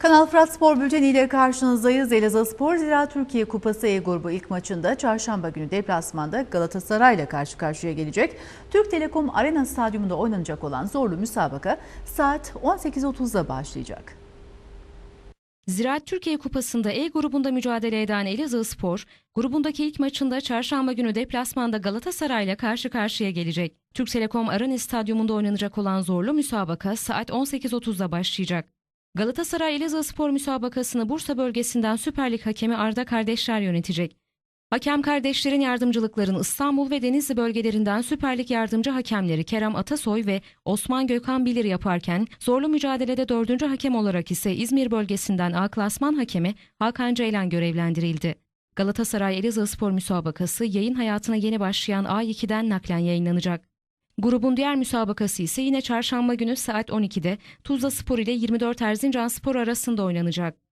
Kanal Fırat Spor Bülteni ile karşınızdayız. Elazığ Spor Zira Türkiye Kupası E grubu ilk maçında çarşamba günü deplasmanda Galatasaray ile karşı karşıya gelecek. Türk Telekom Arena Stadyumunda oynanacak olan zorlu müsabaka saat 18.30'da başlayacak. Ziraat Türkiye Kupası'nda E grubunda mücadele eden Elazığ Spor, grubundaki ilk maçında çarşamba günü deplasmanda Galatasaray'la karşı karşıya gelecek. Türk Telekom Arena Stadyumunda oynanacak olan zorlu müsabaka saat 18.30'da başlayacak. Galatasaray Elazığ Spor müsabakasını Bursa bölgesinden Süper Lig hakemi Arda kardeşler yönetecek. Hakem kardeşlerin yardımcılıklarını İstanbul ve Denizli bölgelerinden Süper Lig yardımcı hakemleri Kerem Atasoy ve Osman Gökhan Bilir yaparken zorlu mücadelede dördüncü hakem olarak ise İzmir bölgesinden A klasman hakemi Hakan Ceylan görevlendirildi. Galatasaray Elazığ Spor müsabakası yayın hayatına yeni başlayan A2'den naklen yayınlanacak. Grubun diğer müsabakası ise yine çarşamba günü saat 12'de Tuzla Spor ile 24 Erzincan Spor arasında oynanacak.